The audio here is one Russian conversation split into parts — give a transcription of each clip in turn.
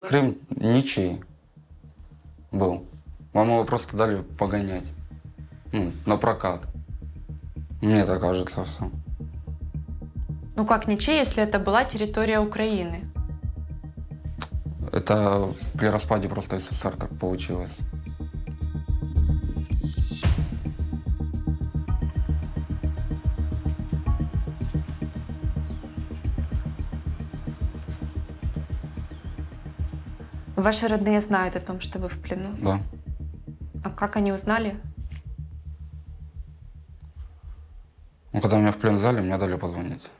Крым ничей был. Вам его просто дали погонять. Ну, на прокат. Мне так кажется все. Ну как ничей, если это была территория Украины? Это при распаде просто СССР так получилось. Ваши родные знают о том, что вы в плену. Да. А как они узнали? Ну, когда меня в плен взяли, мне дали позвонить.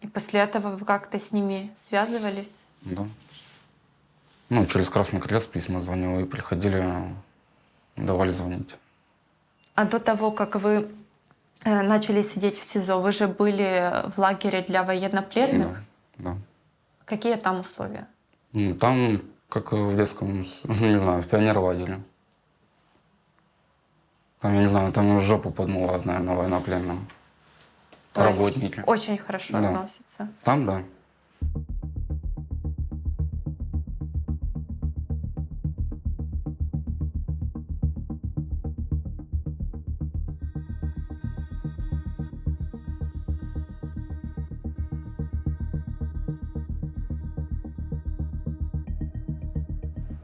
И после этого вы как-то с ними связывались? Да. Ну, через Красный Крест письма звонил, и приходили, давали звонить. А до того, как вы э, начали сидеть в СИЗО, вы же были в лагере для военнопленных? Да, да. Какие там условия? Ну, там, как в детском, не знаю, в пионерлагере. Там, я не знаю, там жопу подмывают, наверное, военнопленным. То Работники. Очень хорошо Да. относятся. Там, да.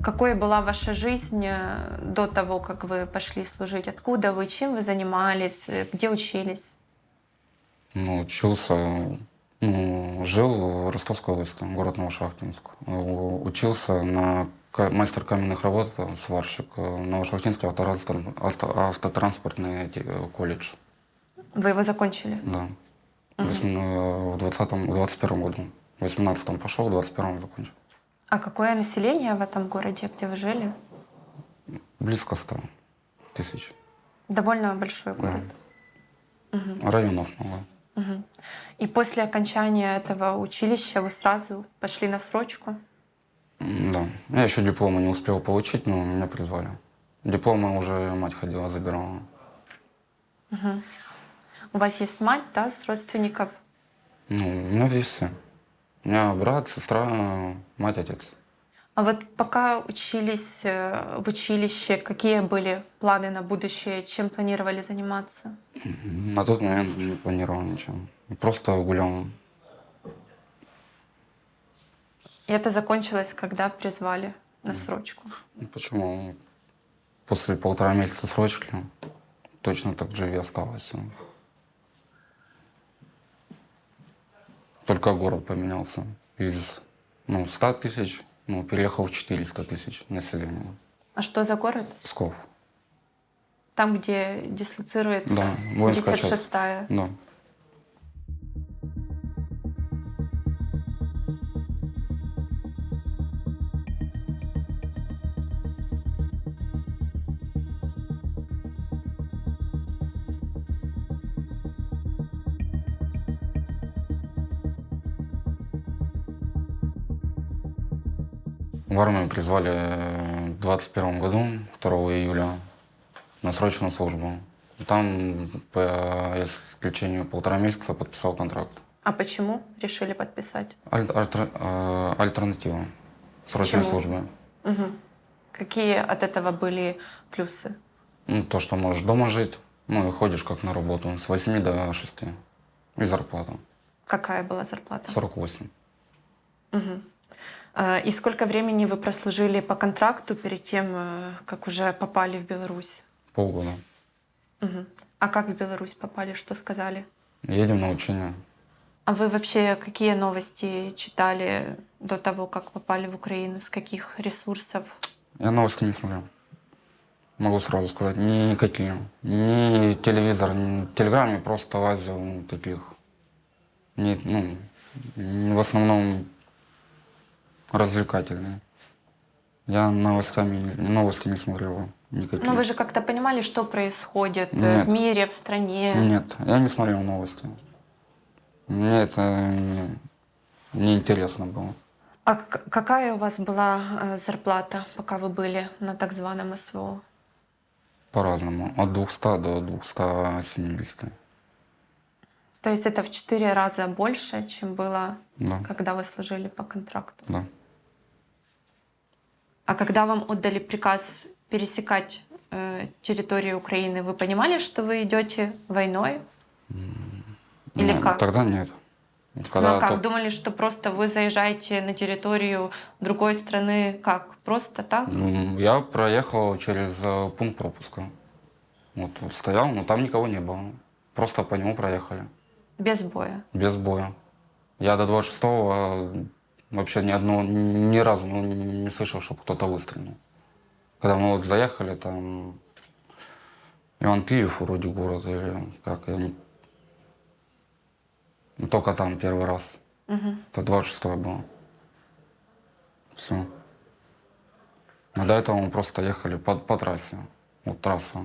Какой была ваша жизнь э, до того, как вы пошли служить? Откуда вы, чем вы занимались, э, где учились? Ну, учился, ну, жил в Ростовской области, город Новошахтинск. У- Учился на мастер каменных работ, э, сварщик, э, Новошахтинский автотранспортный э, колледж. Вы его закончили? Да. Э, В 20 в 21 году. В 18 пошел, в 21 закончил. А какое население в этом городе, где вы жили? Близко 100 тысяч. Довольно большой Да. город. Районов много. Мгм. И после окончания этого училища вы сразу пошли на срочку? Да. Я еще диплома не успел получить, но меня призвали. Дипломы уже мать ходила, забирала. У вас есть мать, да, с родственников? Ну, у меня здесь все. У меня брат, сестра, мать, отец. А вот пока учились э, в училище, какие были планы на будущее, чем планировали заниматься? На тот момент не планировал ничего. Просто гулял. И это закончилось, когда призвали на срочку. Ну, Почему? После полтора месяца срочки точно так же и осталось. Только город поменялся. Из ну, 100 тысяч ну, переехал в 400 тысяч населения. А что за город? Псков. Там, где дислоцируется Да, воинская часть. 76-я. Да. В армию призвали э, в 21 году, 2 июля, на срочную службу. Там по исключению полтора месяца подписал контракт. А почему решили подписать? Аль- альтер- э, альтернатива срочной Почему? службы. Мгм. Какие от этого были плюсы? Ну, то, что можешь дома жить, ну и ходишь как на работу с 8 до 6. И зарплата. Какая была зарплата? 48. Мгм. А, И сколько времени вы прослужили по контракту перед тем, э, как уже попали в Беларусь? Полгода. Мгм. А как в Беларусь попали, что сказали? Едем на учение. А вы вообще какие новости читали до того, как попали в Украину? С каких ресурсов? Я новости не смотрю. Могу сразу сказать. Никакие. Ни телевизор, ни в телеграме просто лазил ну, таких. Не, ну, в основном развлекательные. Я новостями, новости не смотрел. Никакие. Ну вы же как-то понимали, что происходит э, Нет. в мире, в стране? Нет, я не смотрел новости. Мне это не, не было. А какая у вас была э, зарплата, пока вы были на так званом СВО? По-разному. От 200 до 270. То есть это в четыре раза больше, чем было, Да, когда вы служили по контракту? да. А когда вам отдали приказ пересекать э, территорию Украины, вы понимали, что вы идете войной? Или Ну, как? Тогда нет. ну Когда а как? тол- Думали, что просто вы заезжаете на территорию другой страны, как? Просто так? М, Я проехал через э, пункт пропуска. Вот стоял, но там никого не было. Просто по нему проехали. Без боя. Без боя. Я до 26-го вообще ни одного, ни разу ну, не слышал, чтобы кто-то выстрелил. Когда мы вот заехали, там Иван Киев вроде город, или как, я не... Ну, только там первый раз. Мгм. Это 26 было. Все. А до этого мы просто ехали по, по трассе. Вот трасса.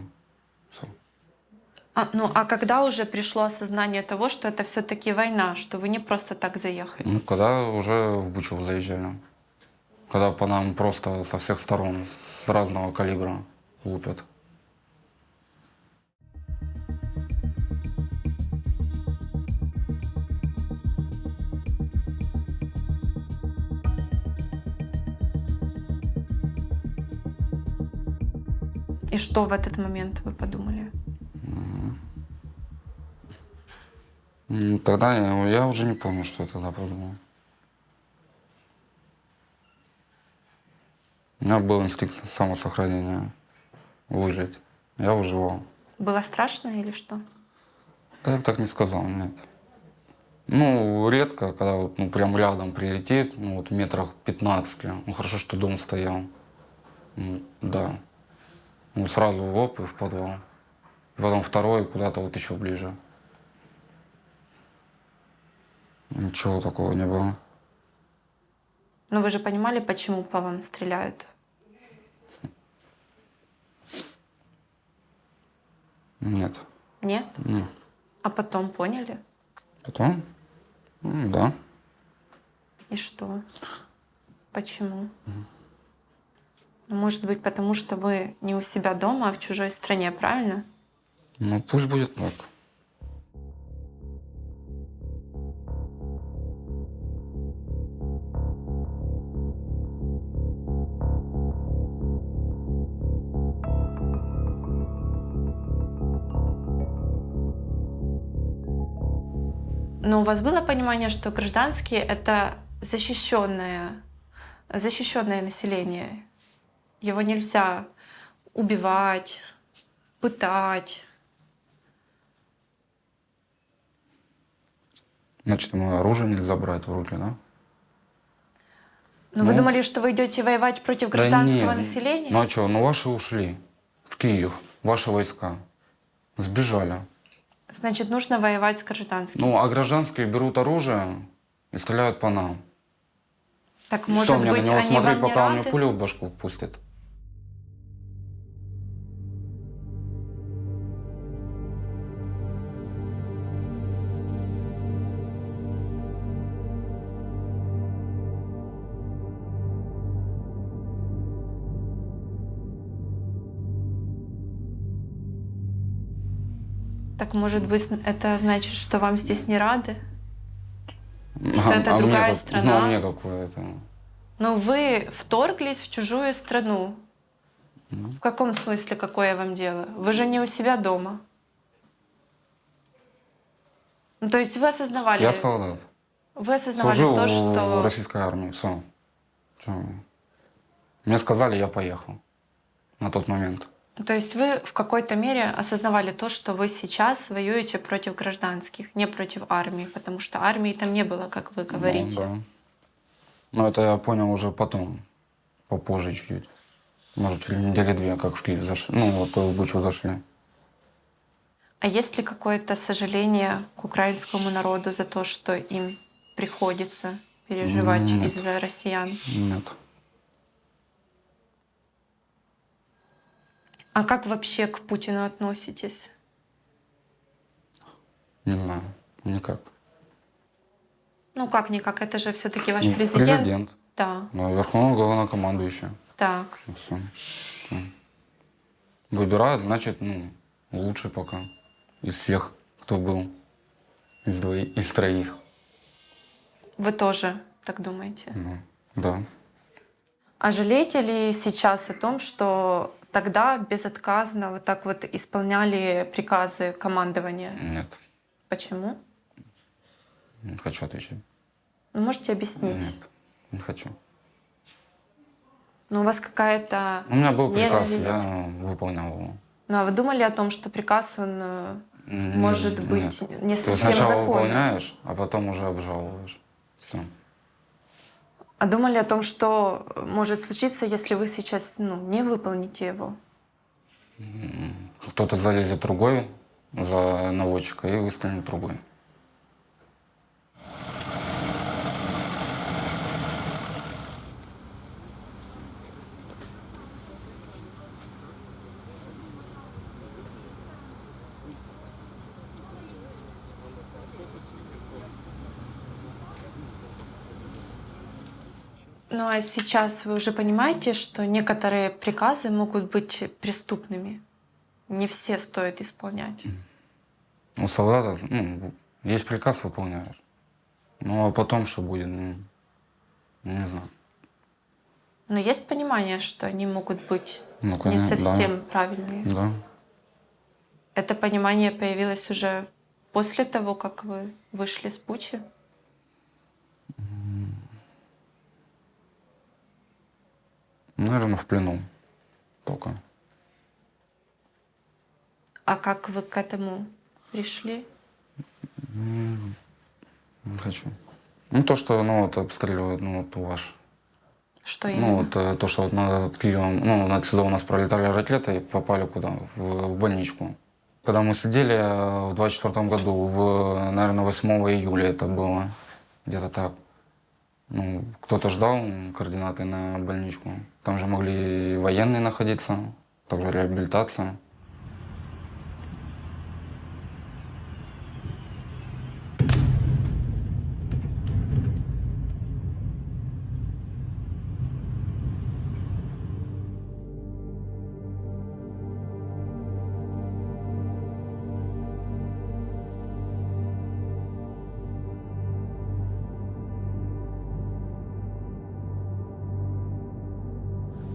А, ну а когда уже пришло осознание того, что это все-таки война, что вы не просто так заехали? Ну, когда уже в Бучу заезжали. Когда по нам просто со всех сторон, с разного калибра лупят. И что в этот момент вы подумали? Тогда я, я уже не помню, что я тогда подумал. У меня был инстинкт самосохранения. Выжить. Я выживал. Было страшно или что? Да я бы так не сказал, нет. Ну, редко, когда вот, ну, прям рядом прилетит, ну, вот метрах 15, ну, хорошо, что дом стоял. Ну, да. Ну, сразу в лоб и в подвал. И потом второй куда-то вот еще ближе. Ничего такого не было. Но вы же понимали, почему по вам стреляют? Нет. Нет? Ну, А потом поняли? потом, м, да. И что? Почему? Ну, может быть, потому что вы не у себя дома, а в чужой стране, правильно? Ну, пусть будет так. Но у вас было понимание, что гражданские это защищенное, защищенное население. Его нельзя убивать, пытать. Значит, ему оружие нельзя брать в руки, да? Но вы Ну. думали, что вы идете воевать против Да гражданского нет. населения? Ну а что, ну ваши ушли в Киев, ваши войска. Сбежали. Значит, нужно воевать с гражданскими. Ну, а гражданские берут оружие и стреляют по нам. так может что, мне быть, на него они смотреть, пока он мне пулю в башку пустит? Так может быть, это значит, что вам здесь не рады? А- это а мне другая как- страна? Ну, а мне какое это? Но вы вторглись в чужую страну. Ну. В каком смысле, какое вам дело? Вы же не у себя дома. Ну, то есть вы осознавали, Я солдат. вы осознавали Служил то, в что... российской армии, все. Мне сказали, я поехал на тот момент. То есть вы в какой-то мере осознавали то, что вы сейчас воюете против гражданских, не против армии, потому что армии там не было, как вы говорите. Ну, да. Но это я понял уже потом, попозже чуть-чуть. Может, через недели две, как в Киев зашли. Ну, вот в Бучу зашли. А есть ли какое-то сожаление к украинскому народу за то, что им приходится переживать Нет. из-за россиян? Нет. А как вообще к Путину относитесь? Не знаю. Никак. Ну как никак, это же все-таки ваш Ну, президент. Президент. Да, Ну, верховный главнокомандующий. так. И все. Выбирают, значит, ну, лучший пока. Из всех, кто был. Из, двоих, из троих. Вы тоже так думаете? Ну, да. А жалеете ли сейчас о том, что тогда безотказно вот так вот исполняли приказы командования? Нет, Почему? не хочу отвечать. Ну, можете объяснить? Нет, не хочу. Ну, у вас какая-то... У меня был приказ, Ненависть. я выполнял его. Ну, а вы думали о том, что приказ, он э, Не- может нет. быть не Ты совсем сначала законным? выполняешь, а потом уже обжалуешь. Все. А думали о том, что может случиться, если вы сейчас ну, не выполните его? Кто-то залезет другой за наводчика и выстрелит другой. Ну а сейчас вы уже понимаете, что некоторые приказы могут быть преступными. Не все стоит исполнять. У солдата ну, в- есть приказ, выполняешь. Ну а потом что будет, ну, не знаю. Но есть понимание, что они могут быть Ну, не конечно, да. совсем правильные. Да. Это понимание появилось уже после того, как вы вышли с Бучи? Наверное, в плену только. А как вы к этому пришли? Не хочу. Ну, то, что, ну, вот обстреливают, ну, вот ваш. Что Ну, именно? вот э, то, что вот над Киевом, ну, над сюда у нас пролетали ракеты и попали куда? В, в больничку. Когда мы сидели э, в 24 году, в, наверное, 8 июля это было, где-то так. Ну, кто-то ждал координаты на больничку. Там же могли военные находиться, также реабилитация.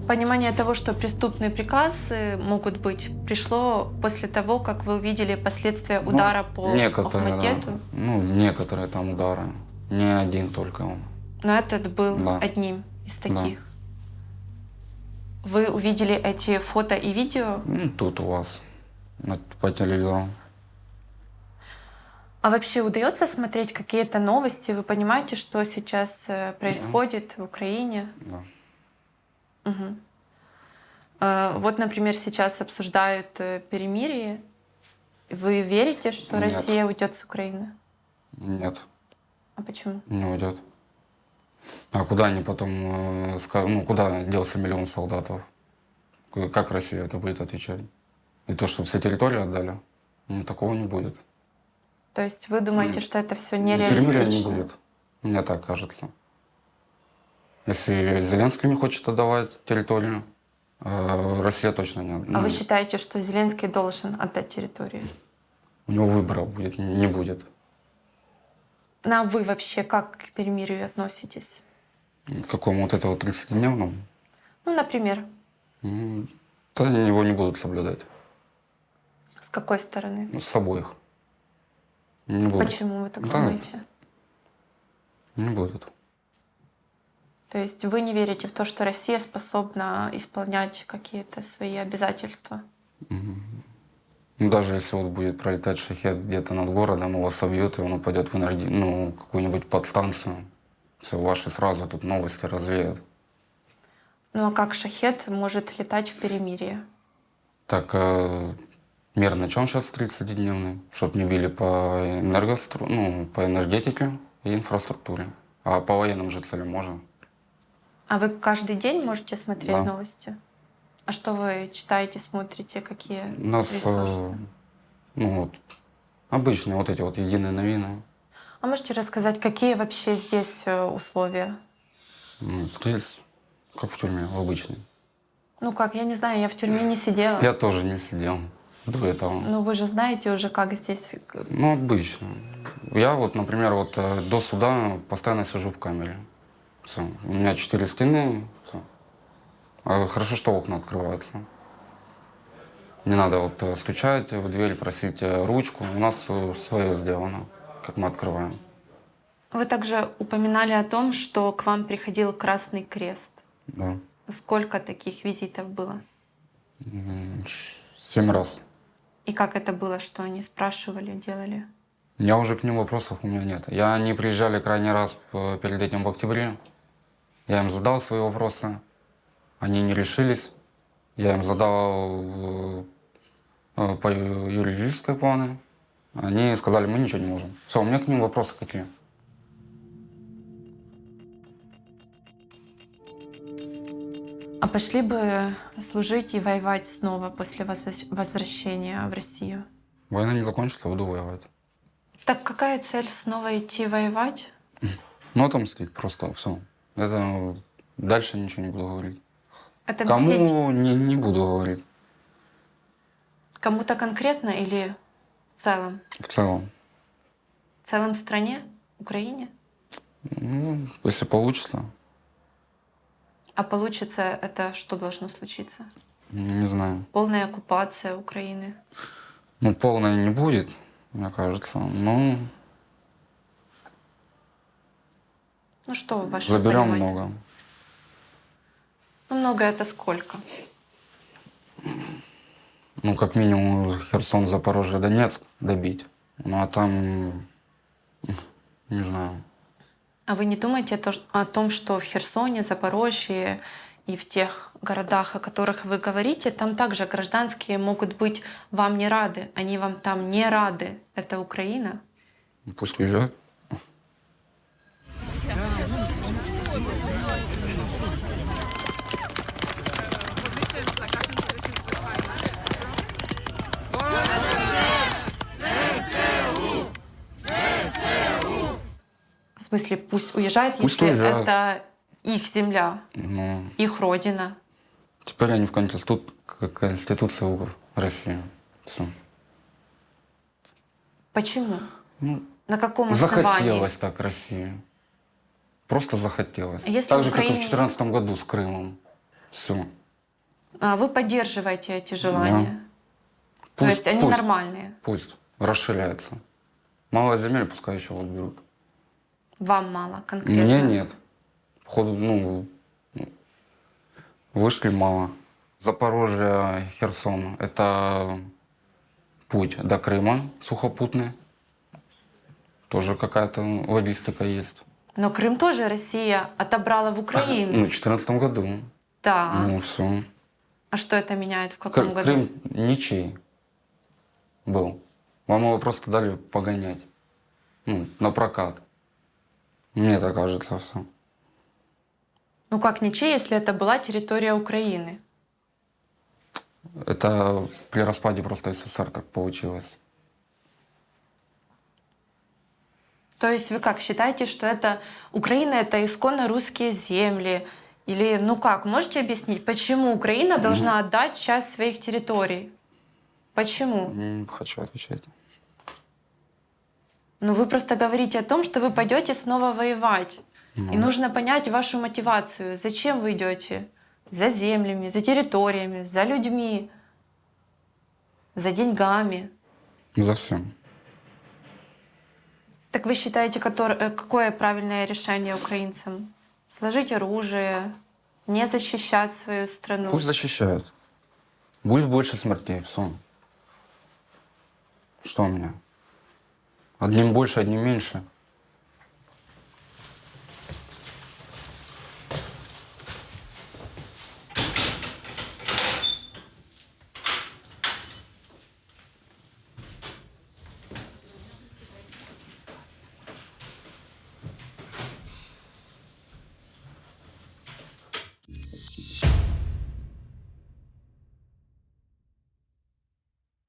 Понимание того, что преступные приказы могут быть, пришло после того, как вы увидели последствия Ну, удара по некоторые, да. Ахмадету. Ну, некоторые там удары. Не один только он. Но этот был Да. одним из Да. таких. Вы увидели эти фото и видео. Ну, тут у вас по телевизору. А вообще удается смотреть какие-то новости? Вы понимаете, что сейчас э, происходит в Украине? Да. Э, Вот, например, сейчас обсуждают э, перемирие. Вы верите, что Нет. Россия уйдет с Украины? Нет. А почему? Не уйдет. А куда они потом, э, ну, куда делся миллион солдатов? Как Россия это будет отвечать? И то, что все территории отдали? Ну, такого не будет. То есть вы думаете, что это все Перемирия не нереалистично? будет. Мне так кажется. Если Зеленский не хочет отдавать территорию, э, Россия точно не А ну, вы считаете, что Зеленский должен отдать территорию? У него выбора будет, не будет. Ну, а вы вообще как к перемирию относитесь? К какому вот этого 30-дневному? Ну, например, Да его не будут соблюдать. с какой стороны? Ну, с обоих. Не будут. Почему вы так Да. думаете? Не будут. То есть вы не верите в то, что Россия способна исполнять какие-то свои обязательства? Ну, Даже если вот будет пролетать шахет где-то над городом, его собьют, и он упадет в энерги... ну, какую-нибудь подстанцию. Все, ваши сразу тут новости развеют. Ну а как шахет может летать в перемирие? Так, э, мир на чем сейчас 30-дневный? Чтоб не били по, энергостру... ну, по энергетике и инфраструктуре. А по военным же целям можно. А вы каждый день можете смотреть Да. новости? А что вы читаете, смотрите, какие У нас, э, ресурсы? ну, вот, обычные вот эти вот единые новины. А можете рассказать, какие вообще здесь э, условия? Ну, здесь, как в тюрьме, в обычной. Ну как, я не знаю, я в тюрьме не сидела. Я тоже не сидел до этого. Ну вы же знаете уже, как здесь... Ну, обычно. Я вот, например, вот э, до суда постоянно сижу в камере. Все. У меня четыре стены, все. А Хорошо, что окна открываются. Не надо вот э, стучать в дверь, просить э, ручку. У нас свое сделано, как мы открываем. Вы также упоминали о том, что к вам приходил Красный Крест. Да. Сколько таких визитов было? Семь раз. И как это было, что они спрашивали, делали? Я уже к ним вопросов у меня нет. Я, они приезжали крайний раз э, перед этим в октябре. Я им задал свои вопросы. Они не решились. Я им задал э, э, по юридической планы. Они сказали, мы ничего не можем. Все, у меня к ним вопросы какие. А пошли бы служить и воевать снова после возвращ- возвращения в Россию? Война не закончится, буду воевать. Так какая цель снова идти воевать? Ну, отомстить просто, все. Это э, дальше ничего не буду говорить. Это мстить Кому не, не буду говорить. кому-то конкретно или в целом? В целом. В целом стране? Украине? Ну, если получится, А получится это что должно случиться? не знаю. Полная оккупация Украины. Ну, полной не будет, мне кажется. Ну, Ну что, ваше заберем понимание? много. Ну, много это сколько? Ну, как минимум, Херсон, Запорожье, Донецк добить. Ну, а там, не знаю. А вы не думаете о то- о том, что в Херсоне, Запорожье и в тех городах, о которых вы говорите, там также гражданские могут быть вам не рады, они вам там не рады. Это Украина? Пусть уезжают. В смысле, пусть уезжают, Пусть если уезжают. это их земля, Ну, их родина. теперь они в конститут... Конституции России. Все. Почему? Ну, На каком основании? захотелось так России. Просто захотелось. А если так же, как и в Украине- 2014 году с Крымом. Все. А вы поддерживаете эти желания? То Пусть- есть они пусть. нормальные? Пусть расширяется. Мало земель пускай еще вот берут. Вам мало конкретно? Мне нет. Походу, ну, вышли мало. Запорожье, Херсон – это путь до Крыма сухопутный. Тоже какая-то логистика есть. Но Крым тоже Россия отобрала в Ну, Украину. в 2014 году. Да. Ну, все. А что это меняет в каком году? Крым ничей был. Вам его просто дали погонять. Ну, на прокат. Мне так кажется все. Ну как ничей, если это была территория Украины? Это при распаде просто СССР так получилось. То есть вы как считаете, что это Украина это исконно русские земли? Или ну как, можете объяснить, почему Украина должна отдать часть своих территорий? Почему? Не хочу отвечать. Ну вы просто говорите о том, что вы пойдете снова воевать. Ну, И нужно понять вашу мотивацию. Зачем вы идете? За землями, за территориями, за людьми, за деньгами. За всем. Так вы считаете, э, какое правильное решение украинцам? Сложить оружие, не защищать свою страну? Пусть защищают. Будет больше смертей, все. Что у меня? Одним больше, одним меньше.